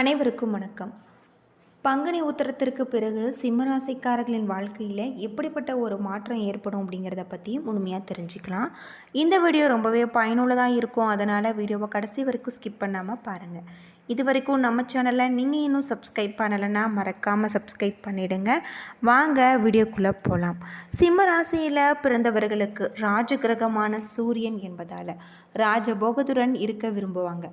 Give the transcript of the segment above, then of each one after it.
அனைவருக்கும் வணக்கம். பங்குனி உத்தரத்திற்கு பிறகு சிம்மராசிக்காரர்களின் வாழ்க்கையில் எப்படிப்பட்ட ஒரு மாற்றம் ஏற்படும் அப்படிங்கிறத பற்றி முழுமையாக தெரிஞ்சுக்கலாம். இந்த வீடியோ ரொம்பவே பயனுள்ளதாக இருக்கும். அதனால் வீடியோவை கடைசி வரைக்கும் ஸ்கிப் பண்ணாமல் பாருங்கள் இது வரைக்கும் நம்ம சேனலை நீங்கள் இன்னும் சப்ஸ்கிரைப் பண்ணலைன்னா மறக்காமல் சப்ஸ்கிரைப் பண்ணிவிடுங்க வாங்க வீடியோக்குள்ளே போகலாம் சிம்ம ராசியில் பிறந்தவர்களுக்கு ராஜகிரகமான சூரியன் என்பதால் ராஜபோகதுடன் இருக்க விரும்புவாங்க.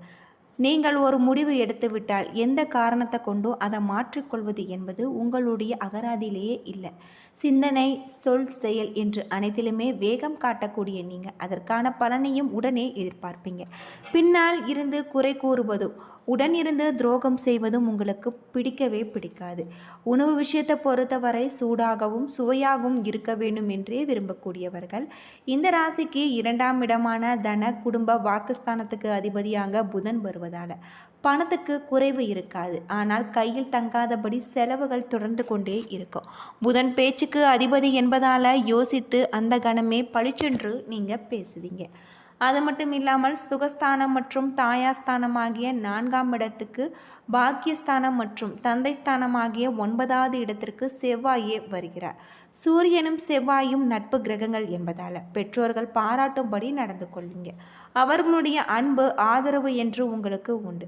நீங்கள் ஒரு முடிவு எடுத்துவிட்டால் எந்த காரணத்தை கொண்டோ அதை மாற்றிக்கொள்வது என்பது உங்களுடைய அகராதியிலேயே இல்லை. சிந்தனை சொல் செயல் என்று அனைத்திலுமே வேகம் காட்டக்கூடிய நீங்கள் அதற்கான பலனையும் உடனே எதிர்பார்ப்பீங்க. பின்னால் இருந்து குறை கூறுவதும் உடன் இருந்து துரோகம் செய்வதும் உங்களுக்கு பிடிக்கவே பிடிக்காது. உணவு விஷயத்தை பொறுத்தவரை சூடாகவும் சுவையாகவும் இருக்க வேண்டும் என்றே விரும்பக்கூடியவர்கள். இந்த ராசிக்கு இரண்டாம் இடமான தன குடும்ப வாக்குஸ்தானத்துக்கு அதிபதியாக புதன் வருவதால். பணத்துக்கு குறைவு இருக்காது. ஆனால் கையில் தங்காதபடி செலவுகள் தொடர்ந்து கொண்டே இருக்கும். புதன் பேச்சுக்கு அதிபதி என்பதால் யோசித்து அந்த கணமே பளிச்சென்று நீங்கள் பேசுவீங்க. அது மட்டும் இல்லாமல் சுகஸ்தானம் மற்றும் தாயாஸ்தானம் ஆகிய நான்காம் இடத்துக்கு பாக்கியஸ்தானம் மற்றும் தந்தை ஸ்தானம் ஆகிய ஒன்பதாவது இடத்திற்கு செவ்வாயே வருகிறார். சூரியனும் செவ்வாயும் நட்பு கிரகங்கள் என்பதால் பெற்றோர்கள் பாராட்டும்படி நடந்து கொள்ளுங்க அவர்களுடைய அன்பு ஆதரவு என்று உங்களுக்கு உண்டு.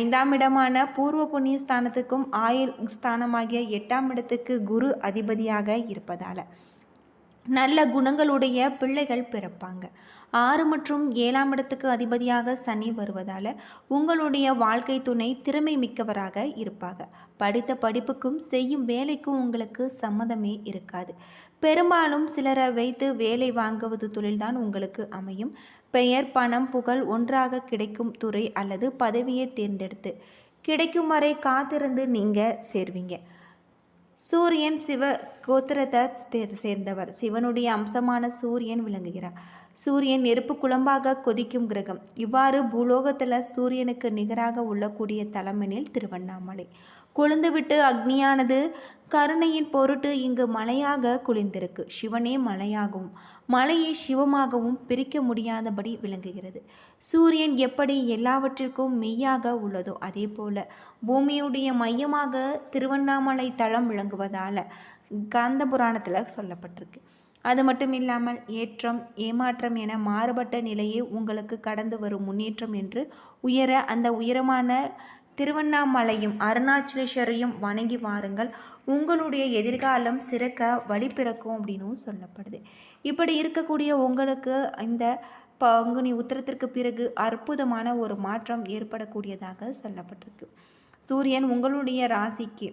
ஐந்தாம் இடமான பூர்வ புண்ணிய ஸ்தானத்துக்கும் ஆயுள் ஸ்தானமாகிய எட்டாம் இடத்துக்கு குரு அதிபதியாக இருப்பதால் நல்ல குணங்களுடைய பிள்ளைகள் பிறப்பாங்க. ஆறு மற்றும் ஏழாம் இடத்துக்கு அதிபதியாக சனி வருவதால் உங்களுடைய வாழ்க்கை துணை திறமை மிக்கவராக இருப்பாங்க. படித்த படிப்புக்கும் செய்யும் வேலைக்கும் உங்களுக்கு சம்மதமே இருக்காது. பெரும்பாலும் சிலரை வைத்து வேலை வாங்குவது தொழில்தான் உங்களுக்கு அமையும். பெயர் பணம் புகழ் ஒன்றாக கிடைக்கும் துறை அல்லது பதவியை தேர்ந்தெடுத்து கிடைக்கும் வரை காத்திருந்து நீங்கள் சேர்வீங்க. சூரியன் சிவ கோத்திரத்தை சேர்ந்தவர். சிவனுடைய அம்சமான சூரியன் விளங்குகிறார். சூரியன் நெருப்பு குழம்பாக கொதிக்கும் கிரகம். இவ்வாறு பூலோகத்தில் சூரியனுக்கு நிகராக உள்ளக்கூடிய தலைமனில் திருவண்ணாமலை. கொழுந்துவிட்டு அக்னியானது கருணையின் பொருட்டு இங்கு மலையாக குளிர்ந்திருக்கு சிவனே மலையாகவும் மலையை சிவமாகவும் பிரிக்க முடியாதபடி விளங்குகிறது. சூரியன் எப்படி எல்லாவற்றிற்கும் மெய்யாக உள்ளதோ அதே போல பூமியுடைய மையமாக திருவண்ணாமலை தளம் விளங்குவதால் காந்த புராணத்தில் சொல்லப்பட்டிருக்கு. அது மட்டும் இல்லாமல் ஏற்றம் ஏமாற்றம் என மாறுபட்ட நிலையே உங்களுக்கு கடந்து வரும் முன்னேற்றம் என்று உயர அந்த உயரமான திருவண்ணாமலையும் அருணாச்சலேஸ்வரையும் வணங்கி வாருங்கள். உங்களுடைய எதிர்காலம் சிறக்க வழி பிறக்கும் அப்படின்னும் சொல்லப்படுது. இப்படி இருக்கக்கூடிய உங்களுக்கு இந்த பங்குனி உத்தரத்திற்கு பிறகு அற்புதமான ஒரு மாற்றம் ஏற்படக்கூடியதாக சொல்லப்பட்டிருக்கு. சூரியன் உங்களுடைய ராசிக்கு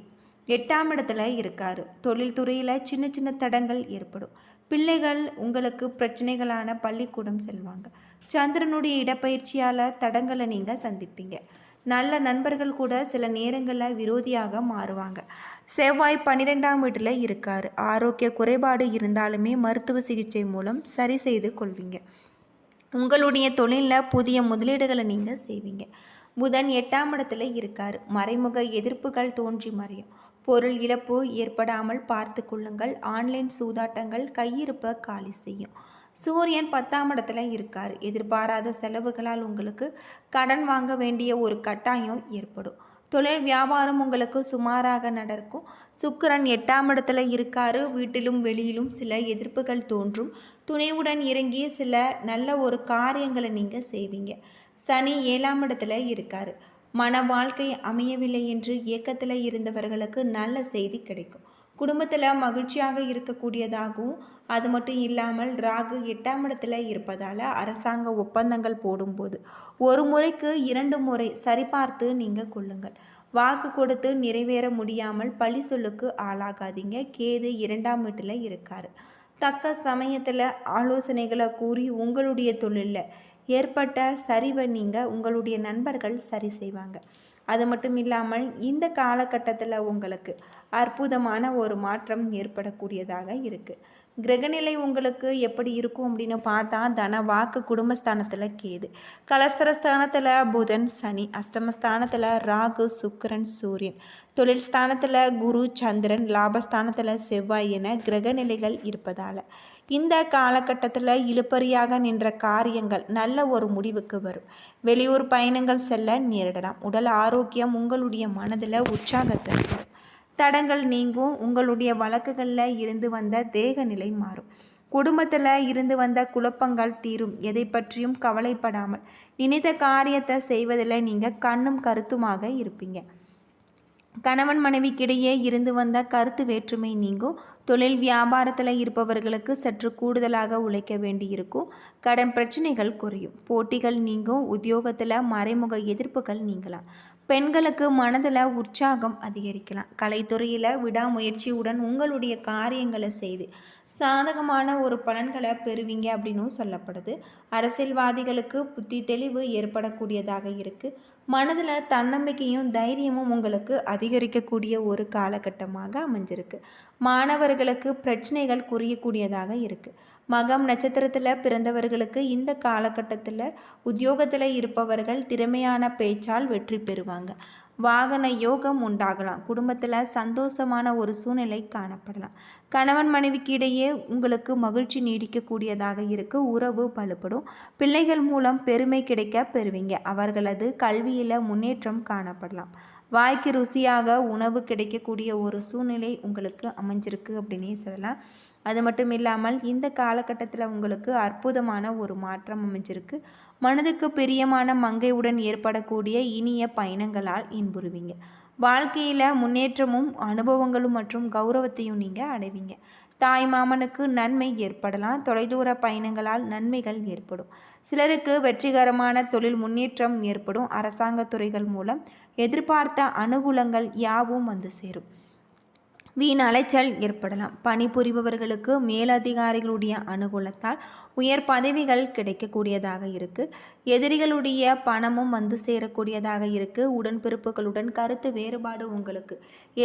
எட்டாம் இடத்துல இருக்கார். தொழில்துறையில் சின்ன சின்ன தடங்கள் ஏற்படும். பிள்ளைகள் உங்களுக்கு பிரச்சனைகளான பள்ளிக்கூடம் செல்வாங்க. சந்திரனுடைய இடப்பயிற்சியால் தடங்களை நீங்கள் சந்திப்பீங்க. நல்ல நண்பர்கள் கூட சில நேரங்களில் விரோதியாக மாறுவாங்க. செவ்வாய் பன்னிரெண்டாம் வீட்டில் இருக்கார். ஆரோக்கிய குறைபாடு இருந்தாலுமே மருத்துவ சிகிச்சை மூலம் சரி செய்து கொள்வீங்க. உங்களுடைய தொழிலில் புதிய முதலீடுகளை நீங்கள் செய்வீங்க. புதன் எட்டாம் இடத்துல இருக்கார். மறைமுக எதிர்ப்புகள் தோன்றி மறையும். பொருள் இழப்பு ஏற்படாமல் பார்த்து கொள்ளுங்கள். ஆன்லைன் சூதாட்டங்கள் கையிருப்பை காலி செய்யும். சூரியன் பத்தாம் இடத்துல இருக்கார். எதிர்பாராத செலவுகளால் உங்களுக்கு கடன் வாங்க வேண்டிய ஒரு கட்டாயம் ஏற்படும். தொழில் வியாபாரம் உங்களுக்கு சுமாராக நடக்கும். சுக்கரன் எட்டாம் இடத்துல இருக்காரு. வீட்டிலும் வெளியிலும் சில எதிர்ப்புகள் தோன்றும். துணைவுடன் இறங்கி சில நல்ல ஒரு காரியங்களை நீங்கள் செய்வீங்க. சனி ஏழாம் இடத்துல இருக்காரு. மன வாழ்க்கை அமையவில்லை என்று இயக்கத்தில் இருந்தவர்களுக்கு நல்ல செய்தி கிடைக்கும். குடும்பத்தில் மகிழ்ச்சியாக இருக்கக்கூடியதாகவும் அது மட்டும் இல்லாமல் ராகு எட்டாம் இடத்துல இருப்பதால் அரசாங்க ஒப்பந்தங்கள் போடும்போது ஒரு முறைக்கு இரண்டு முறை சரிபார்த்து நீங்கள் கொள்ளுங்கள். வாக்கு கொடுத்து நிறைவேற முடியாமல் பழி சொல்லுக்கு ஆளாகாதீங்க. கேது இரண்டாம் வீட்டில் இருக்கார். தக்க சமயத்தில் ஆலோசனைகளை கூறி உங்களுடைய தொழிலில் ஏற்பட்ட சரிவை நீங்கள் உங்களுடைய நண்பர்கள் சரி செய்வாங்க. அது மட்டும் இல்லாமல் இந்த காலகட்டத்தில் உங்களுக்கு அற்புதமான ஒரு மாற்றம் ஏற்படக்கூடியதாக இருக்குது கிரகநிலை உங்களுக்கு எப்படி இருக்கும் அப்படின்னு பார்த்தா தன வாக்கு குடும்பஸ்தானத்தில் கேது. கலஸ்தரஸ்தானத்தில் புதன் சனி. அஷ்டமஸ்தானத்தில் ராகு சுக்கரன் சூரியன். தொழில் ஸ்தானத்தில் குரு சந்திரன். லாபஸ்தானத்தில் செவ்வாய் என கிரகநிலைகள் இருப்பதால். இந்த காலகட்டத்தில் இழுப்பறியாக நின்ற காரியங்கள் நல்ல ஒரு முடிவுக்கு வரும். வெளியூர் பயணங்கள் செல்ல நேரிடலாம். உடல் ஆரோக்கியம் உங்களுடைய மனதில் உற்சாகத்தை தடங்கள் நீங்கும். உங்களுடைய வழக்குகளில் இருந்து வந்த தேக நிலை மாறும். குடும்பத்தில் இருந்து வந்த குழப்பங்கள் தீரும். எதை பற்றியும் கவலைப்படாமல் நினைத்த காரியத்தை செய்வதில் நீங்கள் கண்ணும் கருத்துமாக இருப்பீங்க. கணவன் மனைவிக்கிடையே இருந்து வந்த கருத்து வேற்றுமை நீங்கும். தொழில் வியாபாரத்தில் இருப்பவர்களுக்கு சற்று கூடுதலாக உழைக்க வேண்டியிருக்கும். கடன் பிரச்சனைகள் குறையும். போட்டிகள் நீங்கும். உத்தியோகத்தில் மறைமுக எதிர்ப்புகள் நீங்கலாம். பெண்களுக்கு மனதில் உற்சாகம் அதிகரிக்கலாம். கலைத்துறையில் விடாமுயற்சியுடன் உங்களுடைய காரியங்களை செய்து சாதகமான ஒரு பலன்களை பெறுவீங்க அப்படின்னும் சொல்லப்படுது. அரசியல்வாதிகளுக்கு புத்தி தெளிவு ஏற்படக்கூடியதாக இருக்குது மனதில் தன்னம்பிக்கையும் தைரியமும் உங்களுக்கு அதிகரிக்கக்கூடிய ஒரு காலகட்டமாக அமைஞ்சிருக்கு. மாணவர்களுக்கு பிரச்சனைகள் குறையக்கூடியதாக இருக்குது மகம் நட்சத்திரத்தில் பிறந்தவர்களுக்கு இந்த காலகட்டத்தில் உத்தியோகத்தில் இருப்பவர்கள் திறமையான பேச்சால் வெற்றி பெறுவாங்க. வாகன யோகம் உண்டாகலாம். குடும்பத்தில் சந்தோஷமான ஒரு சூழ்நிலை காணப்படலாம். கணவன் மனைவிக்கு இடையே உங்களுக்கு மகிழ்ச்சி நீடிக்கக்கூடியதாக இருக்க. உறவு பலுப்படும். பிள்ளைகள் மூலம் பெருமை கிடைக்க பெறுவீங்க. அவர்களது கல்வியில் முன்னேற்றம் காணப்படலாம். வாய்க்கு ருசியாக உணவு கிடைக்கக்கூடிய ஒரு சூழ்நிலை உங்களுக்கு அமைஞ்சிருக்கு அப்படின்னே சொல்லலாம். அது மட்டும் இல்லாமல் இந்த காலகட்டத்தில் உங்களுக்கு அற்புதமான ஒரு மாற்றம் அமைஞ்சிருக்கு. மனதுக்கு பிரியமான மங்கையுடன் ஏற்படக்கூடிய இனிய பயணங்களால் இன்புறுவீங்க. வாழ்க்கையில் முன்னேற்றமும் அனுபவங்களும் மற்றும் கௌரவத்தையும் நீங்கள் அடைவீங்க. தாய் மாமனுக்கு நன்மை ஏற்படலாம். தொலைதூர பயணங்களால் நன்மைகள் ஏற்படும். சிலருக்கு வெற்றிகரமான தொழில் முன்னேற்றம் ஏற்படும். அரசாங்க துறைகள் மூலம் எதிர்பார்த்த அனுகூலங்கள் யாவும் வந்து சேரும். வீண் அலைச்சல் ஏற்படலாம். பணிபுரிபவர்களுக்கு மேலதிகாரிகளுடைய அனுகூலத்தால் உயர் பதவிகள் கிடைக்கக்கூடியதாக இருக்குது எதிரிகளுடைய பணமும் வந்து சேரக்கூடியதாக இருக்குது உடன்பிறப்புகளுடன் கருத்து வேறுபாடு உங்களுக்கு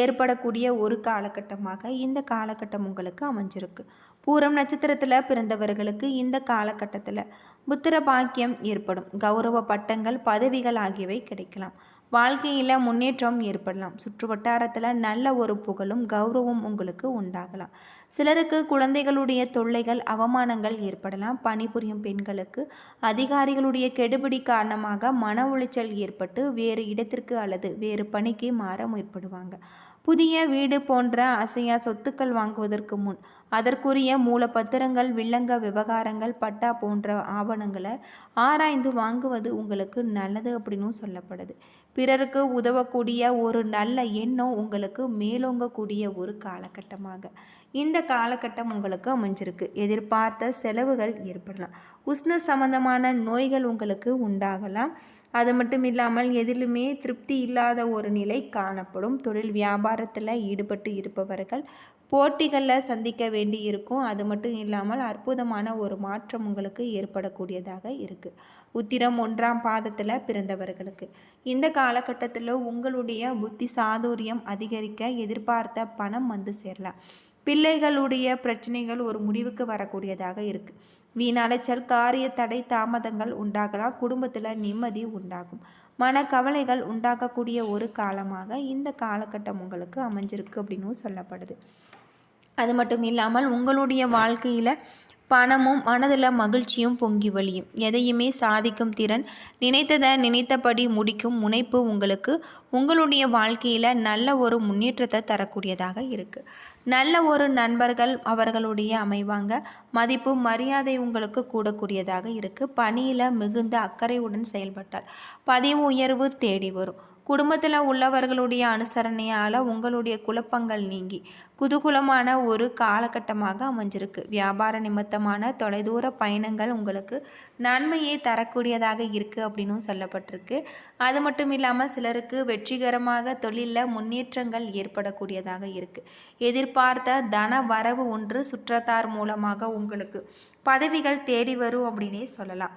ஏற்படக்கூடிய ஒரு காலகட்டமாக இந்த காலகட்டம் உங்களுக்கு அமைஞ்சிருக்கு. பூரம் நட்சத்திரத்தில் பிறந்தவர்களுக்கு இந்த காலகட்டத்தில் புத்திர பாக்கியம் ஏற்படும். கௌரவ பட்டங்கள் பதவிகள் ஆகியவை கிடைக்கலாம். வாழ்க்கையில் முன்னேற்றம் ஏற்படலாம். சுற்று வட்டாரத்தில் நல்ல ஒரு புகழும் கௌரவம் உங்களுக்கு உண்டாகலாம். சிலருக்கு குழந்தைகளுடைய தொல்லைகள் அவமானங்கள் ஏற்படலாம். பணிபுரியும் பெண்களுக்கு அதிகாரிகளுடைய கெடுபிடி காரணமாக மன உளைச்சல் ஏற்பட்டு வேறு இடத்திற்கு அல்லது வேறு பணிக்கு மாற முற்படுவாங்க. புதிய வீடு போன்ற அசையா சொத்துக்கள் வாங்குவதற்கு முன் அதற்குரிய மூலப்பத்திரங்கள் வில்லங்க விவகாரங்கள் பட்டா போன்ற ஆவணங்களை ஆராய்ந்து வாங்குவது உங்களுக்கு நல்லது அப்படின்னு சொல்லப்படுது. பிறருக்கு உதவக்கூடிய ஒரு நல்ல எண்ணம் உங்களுக்கு மேலோங்கக்கூடிய ஒரு காலகட்டமாக. இந்த காலகட்டம் உங்களுக்கு அமைஞ்சிருக்கு. எதிர்பார்த்த செலவுகள் ஏற்படலாம். உஷ்ண சம்பந்தமான நோய்கள் உங்களுக்கு உண்டாகலாம். அது மட்டும் இல்லாமல் எதிலுமே திருப்தி இல்லாத ஒரு நிலை காணப்படும். தொழில் வியாபாரத்தில் ஈடுபட்டு இருப்பவர்கள் போட்டிகளில் சந்திக்க வேண்டி இருக்கும். அது மட்டும் இல்லாமல் அற்புதமான ஒரு மாற்றம் உங்களுக்கு ஏற்படக்கூடியதாக இருக்குது உத்திரம் ஒன்றாம் பாதத்தில் பிறந்தவர்களுக்கு. இந்த காலகட்டத்தில் உங்களுடைய புத்தி சாதுரியம் அதிகரிக்க எதிர்பார்த்த பணம் வந்து சேரலாம். பிள்ளைகளுடைய பிரச்சனைகள் ஒரு முடிவுக்கு வரக்கூடியதாக இருக்குது வீணலைச்சல் காரிய தடை தாமதங்கள் உண்டாகலாம். குடும்பத்தில் நிம்மதி உண்டாகும். மன கவலைகள் உண்டாக்கக்கூடிய ஒரு காலமாக இந்த காலகட்டம் உங்களுக்கு அமைஞ்சிருக்கு அப்படின்னு சொல்லப்படுது. அது மட்டும் இல்லாமல் உங்களுடைய வாழ்க்கையில் பணமும் மனதில் மகிழ்ச்சியும் பொங்கி வழியும். எதையுமே சாதிக்கும் திறன் நினைத்ததை நினைத்தபடி முடிக்கும் முனைப்பு உங்களுக்கு உங்களுடைய வாழ்க்கையில் நல்ல ஒரு முன்னேற்றத்தை தரக்கூடியதாக இருக்குது நல்ல ஒரு நண்பர்கள் அவர்களுடைய அமைவாங்க. மதிப்பு மரியாதை உங்களுக்கு கூடக்கூடியதாக இருக்குது பணியில் மிகுந்த அக்கறையுடன் செயல்பட்டால் பதிவு உயர்வு தேடி வரும். குடும்பத்தில் உள்ளவர்களுடைய அனுசரணையால் உங்களுடைய குழப்பங்கள் நீங்கி குதூகுலமான ஒரு காலகட்டமாக அமைஞ்சிருக்கு. வியாபார நிமித்தமான தொலைதூர பயணங்கள் உங்களுக்கு நன்மையை தரக்கூடியதாக இருக்குது அப்படின்னும் சொல்லப்பட்டிருக்கு. அது மட்டும் இல்லாமல் சிலருக்கு வெற்றிகரமாக தொழிலில் முன்னேற்றங்கள் ஏற்படக்கூடியதாக இருக்குது எதிர்பார்த்த தன வரவு ஒன்று சுற்றத்தார் மூலமாக உங்களுக்கு பதவிகள் தேடி வரும் அப்படின்னே சொல்லலாம்.